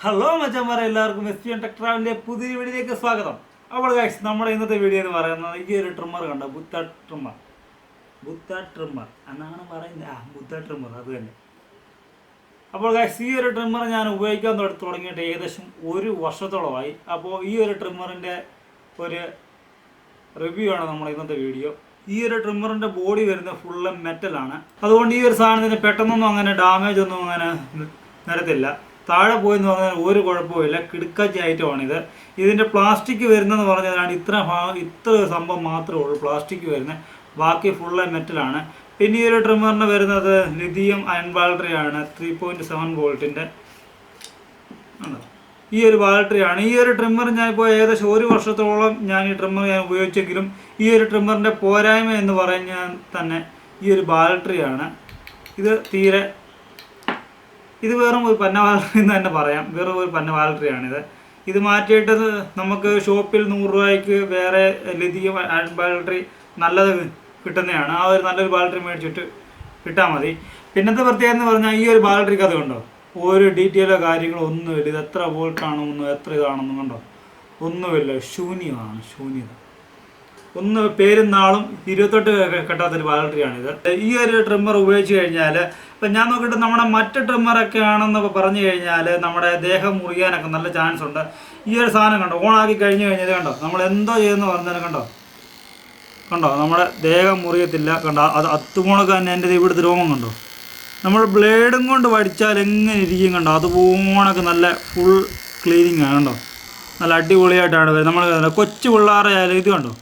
Hello മച്ചന്മാരെ എല്ലാവർക്കും S P N tech പുതിയ വീഡിയോയിലേക്ക് സ്വാഗതം. അപ്പോൾ ഗൈസ് നമ്മുടെ ഇന്നത്തെ വീഡിയോ എന്ന് പറയുന്നത് ഈ ഒരു ട്രിമ്മർ കണ്ടോ? ബുദ്ധ ട്രിമ്മർ ബുദ്ധ ട്രിമ്മർ എന്നാണ് പറയുന്നത്. ആ ബുദ്ധ ട്രിമ്മർ അത് തന്നെ. അപ്പോൾ ഗൈസ് ഈ ഒരു ട്രിമ്മർ ഞാൻ ഉപയോഗിക്കാൻ തുട- തുടങ്ങിയിട്ട് ഏകദേശം ഒരു വർഷത്തോളമായി. അപ്പോൾ ഈ ഒരു ട്രിമ്മറിന്റെ ഒരു റിവ്യൂ ആണ് നമ്മുടെ ഇന്നത്തെ വീഡിയോ. ഈ ഒരു ട്രിമ്മറിന്റെ ബോഡി വരുന്നത് ഫുള്ള് മെറ്റലാണ് അതുകൊണ്ട് ഈ ഒരു സാധനത്തിന് പെട്ടെന്നൊന്നും അങ്ങനെ ഡാമേജ് ഒന്നും അങ്ങനെ വരത്തില്ല. താഴെ പോയെന്ന് പറഞ്ഞാൽ ഒരു കുഴപ്പമില്ല കിടുക്കാച്ചി ഐറ്റമാണിത് ഇതിന്റെ പ്ലാസ്റ്റിക് വരുന്നതെന്ന് പറഞ്ഞതാണ് ഇത്ര ഇത്ര സംഭവം മാത്രമേ ഉള്ളൂ. പ്ലാസ്റ്റിക് വരുന്നത് ബാക്കി ഫുള്ള് മെറ്റലാണ്. പിന്നെ ഈ ഒരു ട്രിമ്മറിന് വരുന്നത് ലിഥിയം അയൺ ബാറ്ററിയാണ് ത്രീ പോയിന്റ് സെവൻ വോൾട്ടിന്റെ. ആണ്. ഈ ഒരു ബാറ്ററിയാണ് ഈ ഒരു ട്രിമ്മർ ഞാൻ ഇപ്പോൾ ഏകദേശം ഒരു വർഷത്തോളം ഞാൻ ഈ ട്രിമ്മർ ഞാൻ ഉപയോഗിച്ചെങ്കിലും ഈ ഒരു ട്രിമ്മറിന്റെ പോരായ്മ എന്ന് പറഞ്ഞാൽ തന്നെ ഈ ഒരു ബാറ്ററിയാണ് ഇത് തീരെ ഇത് വെറും ഒരു പന്ന ബാറ്ററി എന്ന് തന്നെ പറയാം. വെറും ഒരു പന്ന ബാറ്ററിയാണിത് ഇത് മാറ്റിയിട്ട് നമുക്ക് ഷോപ്പിൽ നൂറ് രൂപയ്ക്ക് വേറെ ലതിക ബാലറി നല്ലത് കിട്ടുന്നതാണ്. ആ ഒരു നല്ലൊരു ബാലറി മേടിച്ചിട്ട് കിട്ടാൽ മതി. പിന്നത്തെ പ്രത്യേകത എന്ന് പറഞ്ഞാൽ ഈ ഒരു ബാലറിക്ക് അത് കണ്ടോ? ഒരു ഡീറ്റെയിലോ കാര്യങ്ങളോ ഒന്നുമില്ല. ഇത് എത്ര ഒന്നും എത്ര ഇതാണെന്നും കണ്ടോ? ഒന്നുമില്ല. ശൂന്യമാണ് ശൂന്യത. ഒന്ന് പേരും നാളും ഇരുപത്തെട്ട് കെട്ടാത്തൊരു ബാറ്ററിയാണിത് ഈ ഒരു ട്രിമ്മർ ഉപയോഗിച്ച് കഴിഞ്ഞാൽ ഇപ്പം ഞാൻ നോക്കിയിട്ട് നമ്മുടെ മറ്റ് ട്രിമ്മറൊക്കെ ആണെന്ന് പറഞ്ഞു കഴിഞ്ഞാൽ നമ്മുടെ ദേഹം മുറിയാനൊക്കെ നല്ല ചാൻസ് ഉണ്ട്. ഈ ഒരു സാധനം കണ്ടോ? ഓണാക്കി കഴിഞ്ഞ് കഴിഞ്ഞത് കണ്ടോ? നമ്മൾ എന്തോ ചെയ്യുന്ന പറഞ്ഞാലും കണ്ടോ? കണ്ടോ? നമ്മുടെ ദേഹം മുറിയത്തില്ല. കണ്ടോ? അത് അത്തുപോണൊക്കെ തന്നെ എന്റെ ഇവിടുത്തെ രോമം കണ്ടോ? നമ്മൾ ബ്ലേഡും കൊണ്ട് വടിച്ചാൽ എങ്ങനെ ഇരിക്കും കണ്ടോ? അതുപോണൊക്കെ നല്ല ഫുൾ ക്ലീനിങ് ആണ് കണ്ടോ? നല്ല അടിപൊളിയായിട്ടാണ് വരുന്നത്. നമ്മൾ കൊച്ചു പിള്ളേരെ ഇത് കണ്ടോ?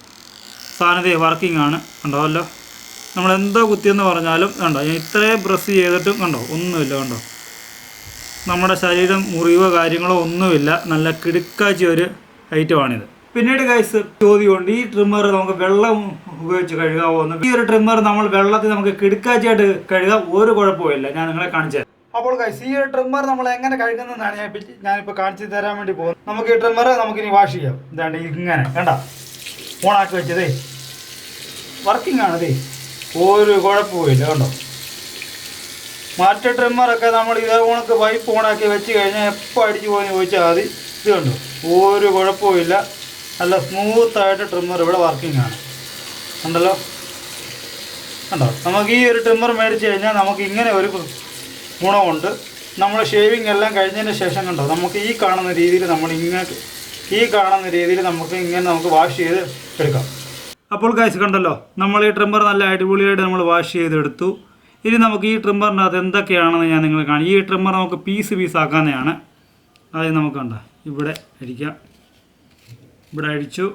സാധനത്തെ വർക്കിംഗ് ആണ്. കണ്ടോ? അല്ലോ? നമ്മൾ എന്തോ കുത്തിയെന്ന് പറഞ്ഞാലും കണ്ടോ? ഞാൻ ഇത്രയും പ്രസ് ചെയ്തിട്ടും കണ്ടോ? ഒന്നുമില്ല കണ്ടോ? നമ്മുടെ ശരീരം മുറിവോ കാര്യങ്ങളോ ഒന്നുമില്ല. നല്ല കിടുക്കാച്ച ഒരു ഐറ്റമാണിത് പിന്നീട് കൈസ് ചോദ്യമുണ്ട് ഈ ട്രിമ്മർ നമുക്ക് വെള്ളം ഉപയോഗിച്ച് കഴുകാവോ എന്ന്. ഈ ഒരു ട്രിമ്മർ നമ്മൾ വെള്ളത്തിൽ നമുക്ക് കിടുക്കാച്ചിയായിട്ട് കഴുകാം. ഒരു കുഴപ്പമില്ല ഞാൻ നിങ്ങളെ കാണിച്ചു അപ്പോൾ കൈസ് ഈ ഒരു ട്രിമ്മർ നമ്മൾ എങ്ങനെ കഴുകുന്നതാണ് ഞാൻ ഞാനിപ്പോൾ കാണിച്ചു തരാൻ വേണ്ടി പോകുന്നത്. നമുക്ക് ഈ ട്രിമ്മർ നമുക്ക് ഇനി വാഷ് ചെയ്യാം. ഇതാണ്ട് ഇങ്ങനെ. കണ്ട? ഓണാക്കി വെച്ചതേ. വർക്കിംഗ് ആണതേ. ഒരു കുഴപ്പമില്ല കണ്ടോ? മറ്റേ ട്രിമ്മറൊക്കെ നമ്മൾ ഇതേ കണക്ക് പൈപ്പ് ഓണാക്കി വെച്ച് കഴിഞ്ഞാൽ എപ്പോൾ അടിച്ചു പോയെന്ന് ചോദിച്ചാൽ മതി. ഇത് കണ്ടോ? ഒരു കുഴപ്പമില്ല നല്ല സ്മൂത്തായിട്ട് ട്രിമ്മർ ഇവിടെ വർക്കിംഗ് ആണ്. ഉണ്ടല്ലോ? കണ്ടോ? നമുക്ക് ഈ ഒരു ട്രിമ്മർ മേടിച്ച് കഴിഞ്ഞാൽ നമുക്ക് ഇങ്ങനെ ഒരു ഗുണമുണ്ട്. നമ്മൾ ഷേവിങ് എല്ലാം കഴിഞ്ഞതിന് ശേഷം കണ്ടോ? നമുക്ക് ഈ കാണുന്ന രീതിയിൽ നമ്മൾ ഇങ്ങനെ ഈ കാണുന്ന രീതിയിൽ നമുക്ക് ഇങ്ങനെ നമുക്ക് വാഷ് ചെയ്ത് എടുക്കാം. അപ്പോൾ കാഴ്ച കണ്ടല്ലോ നമ്മൾ ഈ ട്രിമ്മർ നല്ല അടിപൊളിയായിട്ട് നമ്മൾ വാഷ് ചെയ്തെടുത്തു. ഇനി നമുക്ക് ഈ ട്രിമ്മറിനകത്ത് എന്തൊക്കെയാണെന്ന് ഞാൻ നിങ്ങൾ കാണാം ഈ ട്രിമ്മർ നമുക്ക് പീസ് പീസ് ആക്കാവുന്നതാണ് അത് നമുക്ക് കണ്ട ഇവിടെ അടിക്കാം. ഇവിടെ അടിച്ചു.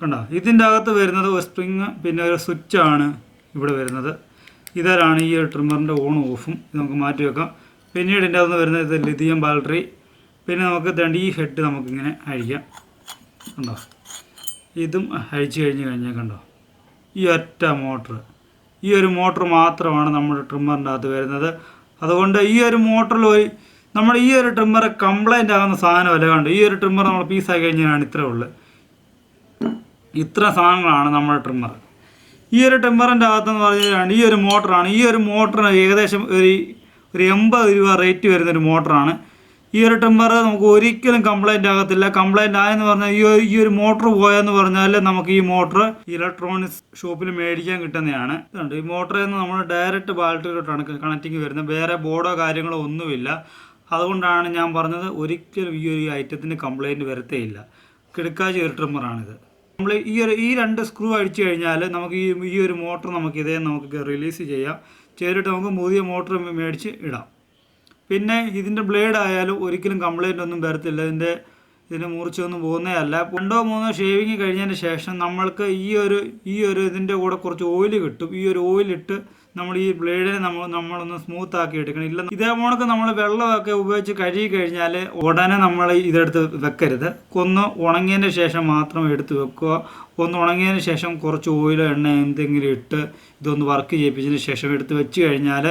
കണ്ടോ ഇതിന്റെ അകത്ത് വരുന്നത് ഒരു സ്പ്രിങ് പിന്നെ ഒരു സ്വിച്ചാണ് ഇവിടെ വരുന്നത്. ഇതാണ് ഈ ട്രിമ്മറിന്റെ ഓണും ഓഫും ഇത് നമുക്ക് മാറ്റി വെക്കാം. പിന്നീട് ഇതിന്റെ അകത്ത് വരുന്നത് ഇത് ലിഥിയം ബാറ്ററി പിന്നെ നമുക്ക് ദണ്ട് ഈ ഹെഡ് നമുക്കിങ്ങനെ അഴിക്കാം. കണ്ടോ? ഇതും അഴിച്ചു കഴിഞ്ഞ് കഴിഞ്ഞാൽ കണ്ടോ? ഈ ഒറ്റ മോട്ടർ. ഈ ഒരു മോട്ടർ മാത്രമാണ് നമ്മുടെ ട്രിമ്മറിന്റെ അകത്ത് വരുന്നത്. അതുകൊണ്ട് ഈ ഒരു മോട്ടറിൽ ഒരു നമ്മൾ ഈ ഒരു ട്രിമ്മർ കംപ്ലൈന്റ് ആകുന്ന സാധനമല്ല കണ്ടോ? ഈ ഒരു ട്രിമ്മർ നമ്മൾ പീസാക്കി കഴിഞ്ഞാണ് ഇത്രേ ഉള്ളു. ഇത്ര സാധനങ്ങളാണ് നമ്മുടെ ട്രിമ്മർ. ഈ ഒരു ട്രിമ്മറിന്റെ അകത്തെന്ന് പറഞ്ഞാൽ ഈ ഒരു മോട്ടറാണ്. ഈ ഒരു മോട്ടറിന് ഏകദേശം ഒരു ഒരു എൺപത് രൂപ റേറ്റ് വരുന്ന ഒരു മോട്ടറാണ്. ഈ ഒരു ടെമ്പർ നമുക്ക് ഒരിക്കലും കംപ്ലൈന്റ് ആകത്തില്ല. കംപ്ലൈന്റ് ആയെന്ന് പറഞ്ഞാൽ ഈ ഈ ഒരു മോട്ടർ പോയെന്ന് പറഞ്ഞാൽ നമുക്ക് ഈ മോട്ടർ ഇലക്ട്രോണിക്സ് ഷോപ്പിൽ മേടിക്കാൻ കിട്ടുന്നതാണ്. ഇതുണ്ട്. ഈ മോട്ടറിൽ നിന്ന് നമ്മൾ ഡയറക്റ്റ് ബാറ്ററിയിലോട്ടാണ് കണക്റ്റിങ് വരുന്നത്. വേറെ ബോർഡോ കാര്യങ്ങളോ ഒന്നുമില്ല. അതുകൊണ്ടാണ് ഞാൻ പറഞ്ഞത് ഒരിക്കലും ഈ ഒരു ഐറ്റത്തിന് കംപ്ലൈന്റ് വരത്തേയില്ല. കിടക്കാച്ചി ഒരു ട്രിമ്മറാണിത് നമ്മൾ ഈ ഒരു ഈ രണ്ട് സ്ക്രൂ അടിച്ചു കഴിഞ്ഞാൽ നമുക്ക് ഈ ഈ ഒരു മോട്ടർ നമുക്ക് ഇതേ നമുക്ക് റിലീസ് ചെയ്യാം. ചെയ്തിട്ട് നമുക്ക് പുതിയ മോട്ടർ മേടിച്ച് ഇടാം. പിന്നെ ഇതിന്റെ ബ്ലേഡ് ആയാലും ഒരിക്കലും കംപ്ലൈന്റ് ഒന്നും വരത്തില്ല. ഇതിന്റെ ഇതിന്റെ മുറിച്ചൊന്നും പോകുന്നേ അല്ല. രണ്ടോ മൂന്നോ ഷേവിങ് കഴിഞ്ഞതിന് ശേഷം നമ്മൾക്ക് ഈ ഒരു ഈ ഒരു ഇതിന്റെ കൂടെ കുറച്ച് ഓയിൽ കിട്ടും. ഈ ഒരു ഓയിലിട്ട് നമ്മൾ ഈ ബ്ലേഡിനെ നമ്മൾ നമ്മളൊന്ന് സ്മൂത്ത് ആക്കി എടുക്കണം. ഇല്ല ഇതേ കണക്ക് നമ്മൾ വെള്ളമൊക്കെ ഉപയോഗിച്ച് കഴുകി കഴിഞ്ഞാൽ ഉടനെ നമ്മൾ ഇതെടുത്ത് വെക്കരുത്. ഒന്ന് ഉണങ്ങിയതിന് ശേഷം മാത്രം എടുത്ത് വെക്കുക. ഒന്ന് ഉണങ്ങിയതിന് ശേഷം കുറച്ച് ഓയിലോ എണ്ണ എന്തെങ്കിലും ഇട്ട് ഇതൊന്ന് വർക്ക് ചെയ്യിപ്പിച്ചതിന് ശേഷം എടുത്ത് വെച്ച് കഴിഞ്ഞാൽ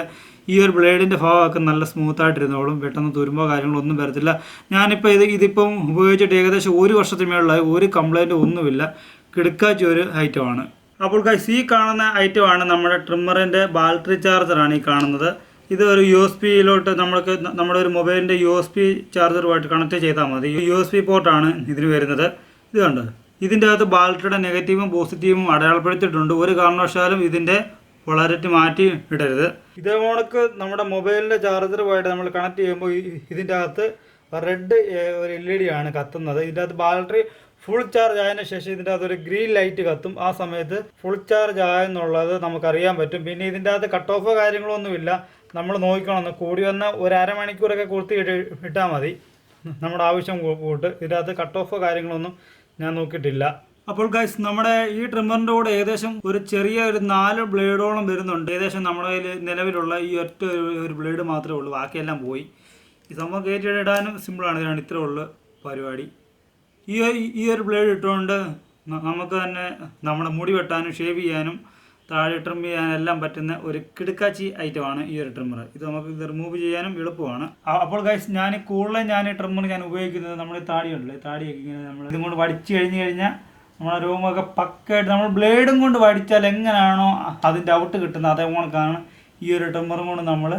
ഈ ഒരു ബ്ലേഡിന്റെ ഭാഗമൊക്കെ നല്ല സ്മൂത്തായിട്ടിരുന്നോളും പെട്ടെന്ന് തുരുമ്പോ കാര്യങ്ങളൊന്നും വരത്തില്ല. ഞാനിപ്പോൾ ഇത് ഇതിപ്പം ഉപയോഗിച്ചിട്ട് ഏകദേശം ഒരു വർഷത്തിന് മേളിലായി. ഒരു കംപ്ലൈന്റ് ഒന്നുമില്ല. കിടക്കാച്ച ഒരു ഐറ്റമാണ് അപ്പോൾ ഗൈസ് ഈ കാണുന്ന ഐറ്റമാണ് നമ്മുടെ ട്രിമ്മറിന്റെ ബാറ്ററി ചാർജറാണ് ഈ കാണുന്നത്. ഇത് ഒരു യു എസ് പിയിലോട്ട് നമ്മൾക്ക് നമ്മുടെ ഒരു മൊബൈലിന്റെ യു എസ് പി ചാർജറുമായിട്ട് കണക്ട് ചെയ്താൽ മതി. യു എസ് പി പോർട്ടാണ് ഇതിന് വരുന്നത്. ഇത് കണ്ടോ? ഇതിന്റെ അകത്ത് ബാറ്ററിയുടെ നെഗറ്റീവും പോസിറ്റീവും അടയാളപ്പെടുത്തിയിട്ടുണ്ട്. ഒരു കാരണവശാലും ഇതിന്റെ വളരറ്റ് മാറ്റി ഇടരുത്. ഇതേ കണക്ക് നമ്മുടെ മൊബൈലിന്റെ ചാർജറുമായിട്ട് നമ്മൾ കണക്ട് ചെയ്യുമ്പോൾ ഇതിന്റെ അകത്ത് റെഡ് ഒരു എൽ ഇ ഡി ആണ് കത്തുന്നത്. ഇതിന്റെ അകത്ത് ബാറ്ററി ഫുൾ ചാർജ് ആയതിനു ശേഷം ഇതിന്റെ അകത്ത് ഒരു ഗ്രീൻ ലൈറ്റ് കത്തും. ആ സമയത്ത് ഫുൾ ചാർജ് ആയെന്നുള്ളത് നമുക്കറിയാൻ പറ്റും. പിന്നെ ഇതിന്റെ അകത്ത് കട്ട് ഓഫ് കാര്യങ്ങളൊന്നുമില്ല. നമ്മൾ നോക്കിക്കണമെന്ന് കൂടി വന്ന ഒരു അരമണിക്കൂറൊക്കെ കുർത്തി ഇട്ടാൽ മതി. നമ്മുടെ ആവശ്യം കൂട്ട്. ഇതിന്റെ അകത്ത് കട്ട് ഓഫ് കാര്യങ്ങളൊന്നും ഞാൻ നോക്കിയിട്ടില്ല. അപ്പോൾ ഗൈസ് നമ്മുടെ ഈ ട്രിമ്മറിന്റെ കൂടെ ഏകദേശം ഒരു ചെറിയ ഒരു നാല് ബ്ലേഡോളം വരുന്നുണ്ട്. ഏകദേശം നമ്മുടെ കയ്യിൽ നിലവിലുള്ള ഈ ഒറ്റ ഒരു ബ്ലേഡ് മാത്രമേ ഉള്ളൂ. ബാക്കിയെല്ലാം പോയി. ഈ സംഭവം കയറ്റി ഇടാനും സിമ്പിളാണ് ഇതാണ് ഇത്രേ ഉള്ള പരിപാടി. ഈ ഈ ഒരു ബ്ലേഡ് ഇട്ടുകൊണ്ട് നമുക്ക് തന്നെ നമ്മുടെ മുടി വെട്ടാനും ഷേവ് ചെയ്യാനും താഴെ ട്രിം ചെയ്യാനും എല്ലാം പറ്റുന്ന ഒരു കിടുക്കാച്ചി ഐറ്റമാണ് ഈ ഒരു ട്രിമ്മർ ഇത് നമുക്ക് ഇത് റിമൂവ് ചെയ്യാനും എളുപ്പമാണ്. അപ്പോൾ ഗൈസ് ഞാൻ കൂടുതലും ഞാൻ ഈ ട്രിമ്മർ ഞാൻ ഉപയോഗിക്കുന്നത് നമ്മുടെ താടിയുണ്ടല്ലേ താടിയൊക്കെ ഇങ്ങനെ നമ്മൾ ഇതും കൊണ്ട് വടിച്ചു കഴിഞ്ഞ് കഴിഞ്ഞാൽ നമ്മുടെ രൂപമൊക്കെ പക്കായിട്ട് നമ്മൾ ബ്ലേഡും കൊണ്ട് വടിച്ചാൽ എങ്ങനെയാണോ അതിന്റെ ഔട്ട് കിട്ടുന്നത്. അതേ കണക്കാണ് ഈ ഒരു ട്രിമ്മറും കൊണ്ട് നമ്മൾ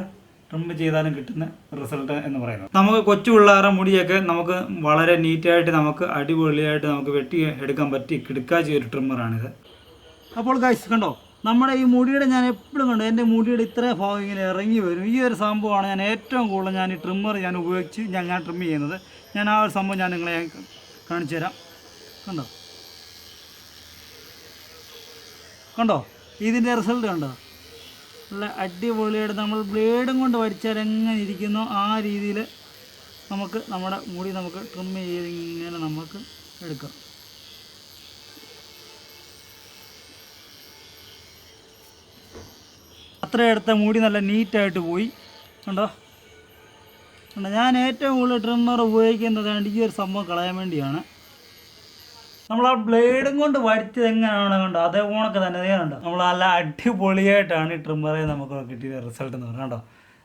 ട്രിം ചെയ്താലും കിട്ടുന്ന റിസൾട്ട് എന്ന് പറയുന്നത്. നമുക്ക് കൊച്ചു പിള്ളേരുടെ മുടിയൊക്കെ നമുക്ക് വളരെ നീറ്റായിട്ട് നമുക്ക് അടിപൊളിയായിട്ട് നമുക്ക് വെട്ടി എടുക്കാൻ പറ്റി കിടക്കാച്ച ഒരു ട്രിമ്മറാണിത് അപ്പോൾ ഗൈസ് കണ്ടോ? നമ്മുടെ ഈ മുടിയുടെ ഞാൻ എപ്പോഴും കണ്ടു. എന്റെ മുടിയുടെ ഇത്രയും ഭാഗം ഇങ്ങനെ ഇറങ്ങി വരും. ഈ ഒരു സംഭവമാണ് ഞാൻ ഏറ്റവും കൂടുതൽ ഞാൻ ഈ ട്രിമ്മർ ഞാൻ ഉപയോഗിച്ച് ഞാൻ ഞാൻ ട്രിം ചെയ്യുന്നത്. ഞാൻ ആ ഒരു സംഭവം ഞാൻ നിങ്ങളെ കാണിച്ചു തരാം. കണ്ടോ? കണ്ടോ? ഇതിന്റെ റിസൾട്ട് കണ്ടോ? നല്ല അടിപൊളിയായിട്ട് നമ്മൾ ബ്ലേഡും കൊണ്ട് വരച്ചാൽ എങ്ങനെ ഇരിക്കുന്നോ. ആ രീതിയിൽ നമുക്ക് നമ്മുടെ മുടി നമുക്ക് ട്രിം ചെയ്ത് ഇങ്ങനെ നമുക്ക് എടുക്കാം. അത്ര എടുത്ത മുടി നല്ല നീറ്റായിട്ട് പോയി. കണ്ടോ? കണ്ടോ? ഞാൻ ഏറ്റവും കൂടുതൽ ട്രിമ്മർ ഉപയോഗിക്കുന്നത് ഈ ഒരു സംഭവം കളയാൻ വേണ്ടിയാണ്. നമ്മൾ ആ ബ്ലേഡും കൊണ്ട് വരച്ചത് എങ്ങനെയാണ് കണ്ടോ? അതേ ഓണൊക്കെ തന്നെ കണ്ടോ? നമ്മൾ നല്ല അടിപൊളിയായിട്ടാണ് ഈ ട്രിമ്മറെ നമുക്ക് കിട്ടിയ റിസൾട്ട് എന്ന് പറഞ്ഞാൽ കണ്ടോ?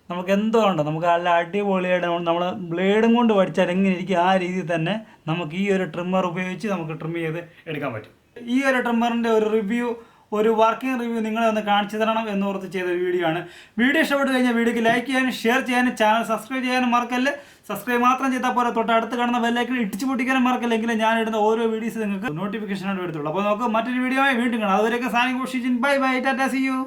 നമുക്ക് എന്തോ ഉണ്ടോ നമുക്ക് നല്ല അടിപൊളിയായിട്ട് നമ്മൾ ബ്ലേഡും കൊണ്ട് വരച്ചാൽ എങ്ങനെ ഇരിക്കും? ആ രീതിയിൽ തന്നെ നമുക്ക് ഈ ഒരു ട്രിമ്മർ ഉപയോഗിച്ച് നമുക്ക് ട്രിം ചെയ്ത് എടുക്കാൻ പറ്റും. ഈ ഒരു ട്രിമ്മറിന്റെ ഒരു റിവ്യൂ ഒരു വർക്കിംഗ് റിവ്യൂ നിങ്ങളെ ഒന്ന് കാണിച്ചു തരണം എന്ന് ഓർത്ത് ചെയ്ത വീഡിയോ ആണ്. വീഡിയോ ഇഷ്ടപ്പെട്ട് കഴിഞ്ഞാൽ വീഡിയോക്ക് ലൈക്ക് ചെയ്യാനും ഷെയർ ചെയ്യാനും ചാനൽ സബ്സ്ക്രൈബ് ചെയ്യാനും മറക്കല്ല്? സബ്സ്ക്രൈബ് മാത്രം ചെയ്താൽ പോലെ തൊട്ട് അടുത്ത് കാണുന്ന ബെല്ലൈക്കൻ ഇടിച്ചു പൊട്ടിക്കാനും മറക്കല്ലെങ്കിൽ ഞാൻ ഇടുന്ന ഓരോ വീഡിയോസ് നിങ്ങൾക്ക് നോട്ടിഫിക്കേഷൻ ആയിട്ട് എടുത്തുള്ളൂ. അപ്പോൾ നമുക്ക് മറ്റൊരു വീഡിയോ വീണ്ടും കാണാം. അതുവരെയൊക്കെ സാനിങ് bye bye tata see you